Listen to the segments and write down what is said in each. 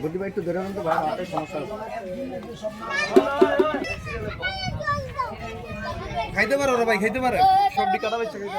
বুদ্ধি ভাই একটু ধরে তো ভাই হাতের সমস্যা খাইতে পারো ভাই খাইতে পারে সবজি কাটা বেচে খাইতে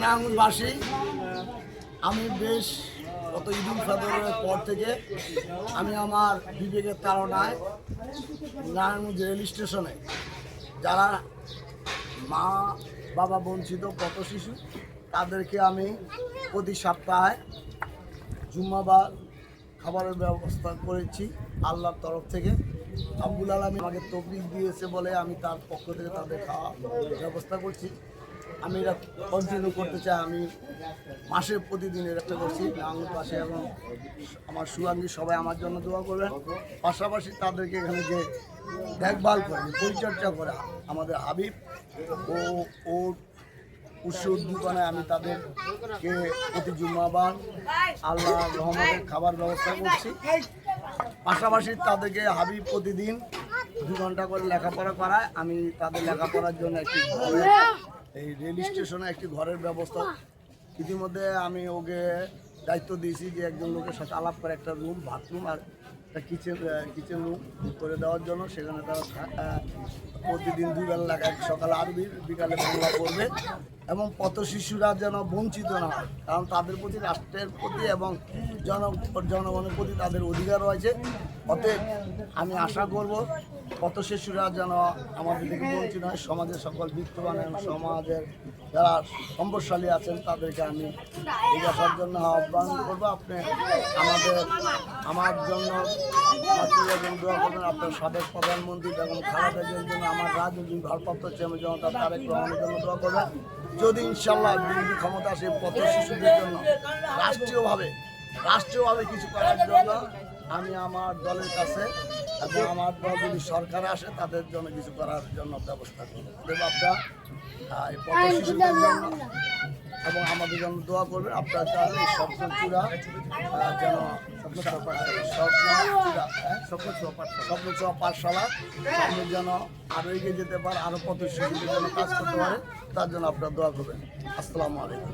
নারায়ণগঞ্জবাসী, আমি বেশ গত ঈদুল ফিতরের পর থেকে আমি আমার বিবেকের তাড়নায় নারায়ণগঞ্জ রেল স্টেশনে যারা মা, বাবা বঞ্চিত কত শিশু, তাদেরকে আমি প্রতি সপ্তাহে জুম্মাবার খাবারের ব্যবস্থা করেছি আল্লাহর তরফ থেকে। আব্বুল আলমী আমাকে তকলিফ দিয়েছে বলে আমি তার পক্ষ থেকে তাদের খাওয়া ব্যবস্থা করছি। আমি এটা কন্টিনিউ করতে চাই, আমি মাসে প্রতিদিন এটা করছি। আমার পাশে এবং আমার সুয়াঙ্গী সবাই আমার জন্য দোয়া করবেন। পাশাপাশি তাদেরকে এখানে যে দেখভাল করে পরিচর্যা করে আমাদের হাবিব ও ওর উৎস উদ্দীপনায় আমি তাদেরকে প্রতি জুম্মাবার আল্লাহ রহমতের খাবার ব্যবস্থা করছি। পাশাপাশি তাদেরকে হাবিব প্রতিদিন দু ঘণ্টা করে লেখাপড়া করায়। আমি তাদের লেখাপড়ার জন্য একটি ঘরের, এই রেল স্টেশনে একটি ঘরের ব্যবস্থা। ইতিমধ্যে আমি ওকে দায়িত্ব দিয়েছি যে একজন লোকের সাথে আলাপ করে একটা রুম, বাথরুম আর একটা কিচেন কিচেন রুম করে দেওয়ার জন্য। সেখানে তারা প্রতিদিন দুই বেলা লেখা সকালে আরবি বিকালে বাংলা করবে এবং পথ শিশুরা যেন বঞ্চিত না হয়, কারণ তাদের প্রতি রাষ্ট্রের প্রতি এবং জন জনগণের প্রতি তাদের অধিকার রয়েছে। অতএব আমি আশা করব পথ শিশুরা যেন আমাদের থেকে বঞ্চিত হয়। সমাজের সকল বিত্তবান এবং সমাজের যারা সম্পদশালী আছেন, তাদেরকে আমি আসার জন্য আহ্বান করব। আপনি আমাদের আমার জন্য আমার দোয়া করবেন আপনার সাবেক প্রধানমন্ত্রী বেগম খালেদা জন্য আমার রাজনৈতিক ভারপ্রাপ্ত চেয়ারম্যান জনতা তারেক রহমানের জন্য দোয়া করবেন। যদি ইনশাল্লাহ বিএনপি ক্ষমতা আসে পথ শিশুদের জন্য রাষ্ট্রীয়ভাবে রাষ্ট্রীয়ভাবে কিছু করার জন্য আমি আমার দলের কাছে এবং আমার দল যদি সরকারে আসে, তাদের জন্য কিছু করার জন্য ব্যবস্থা করব। আপনার এই পথ শিশুদের জন্য। এবং আমাদের জন্য দোয়া করবেন আপনার চান এই স্বপ্ন চূড়া যেন স্বপ্ন স্বপ্ন হ্যাঁ? পাঠশালা স্বপ্ন সামনে যেন আরও এগিয়ে যেতে পারে আরও পথ শিশুদের জন্য কাজ করতে পারে, তার জন্য আপনার দোয়া করবেন আসসালামু আলাইকুম